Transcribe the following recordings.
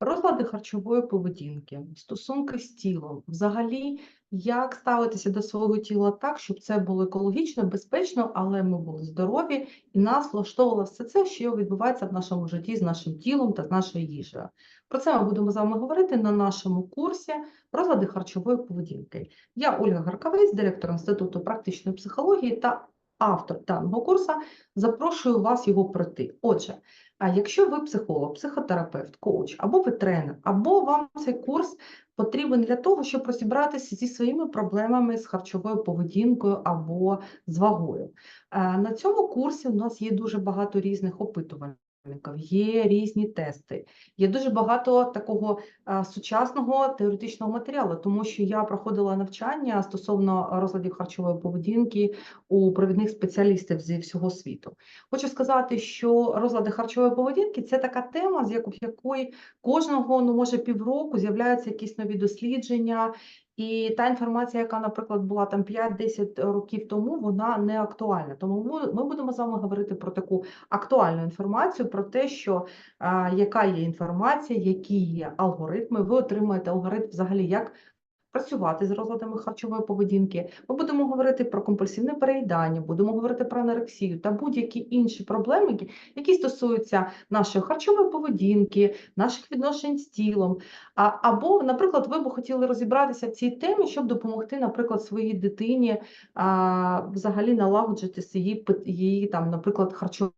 Розлади харчової поведінки, стосунки з тілом, взагалі, як ставитися до свого тіла так, щоб це було екологічно, безпечно, але ми були здорові і нас влаштовувало все це, що відбувається в нашому житті з нашим тілом та з нашою їжею. Про це ми будемо з вами говорити на нашому курсі розлади харчової поведінки. Я Ольга Гаркавець, директор Інституту практичної психології та автор даного курсу. Запрошую вас його пройти. Отже, а якщо ви психолог, психотерапевт, коуч, або ви тренер, або вам цей курс потрібен для того, щоб розібратися зі своїми проблемами з харчовою поведінкою або з вагою. Е, На цьому курсі у нас є дуже багато різних опитувань. Є різні тести, є дуже багато такого сучасного теоретичного матеріалу, тому що я проходила навчання стосовно розладів харчової поведінки у провідних спеціалістів зі всього світу. Хочу сказати, що розлади харчової поведінки це така тема, з якої кожного, ну може півроку з'являються якісь нові дослідження, і та інформація, яка, наприклад, була там 5-10 років тому, вона не актуальна. Тому ми, будемо з вами говорити про таку актуальну інформацію, про те, що а, яка є інформація, які є алгоритми. Ви отримаєте алгоритм взагалі, як працювати з розладами харчової поведінки. Ми будемо говорити про компульсивне переїдання, будемо говорити про анорексію та будь-які інші проблеми, які, стосуються нашої харчової поведінки, наших відношень з тілом. А, або, наприклад, ви б хотіли розібратися в цій темі, щоб допомогти, наприклад, своїй дитині а, взагалі налагоджити її, її там, наприклад, харчування,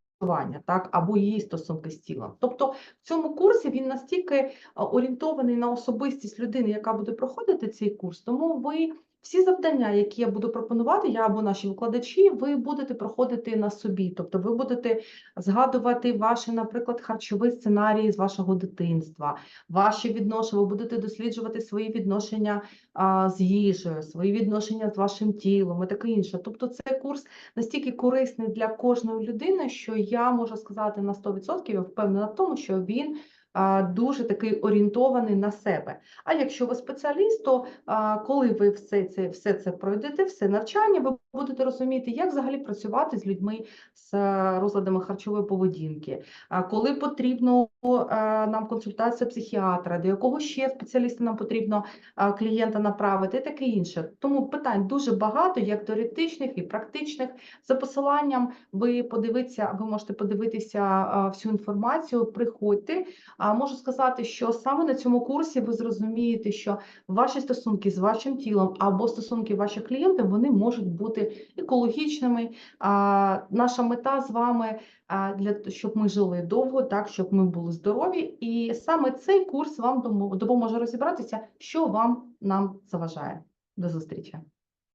так, або її стосунки з тілом. Тобто в цьому курсі він настільки орієнтований на особистість людини, яка буде проходити цей курс, тому ви всі завдання, які я буду пропонувати, я або наші викладачі, ви будете проходити на собі. Тобто ви будете згадувати ваші, наприклад, харчові сценарії з вашого дитинства, ваші відношення, ви будете досліджувати свої відношення а, з їжею, свої відношення з вашим тілом і таке інше. Тобто цей курс настільки корисний для кожної людини, що я можу сказати на 100%, я впевнена в тому, що він дуже такий орієнтований на себе. А якщо ви спеціаліст, то коли ви все це, все це пройдете, все навчання, ви будете розуміти, як взагалі працювати з людьми з е, розладами харчової поведінки, коли потрібно е, нам консультація психіатра, до якого ще спеціаліста нам потрібно клієнта направити і таке інше. Тому питань дуже багато, як теоретичних і практичних. За посиланням ви подивитися, ви можете подивитися всю інформацію, приходьте. А можу сказати, що саме на цьому курсі ви зрозумієте, що ваші стосунки з вашим тілом або стосунки ваших клієнтів вони можуть бути екологічними. А, наша мета з вами для щоб ми жили довго, так щоб ми були здорові. І саме цей курс вам допоможе розібратися, що вам нам заважає. До зустрічі.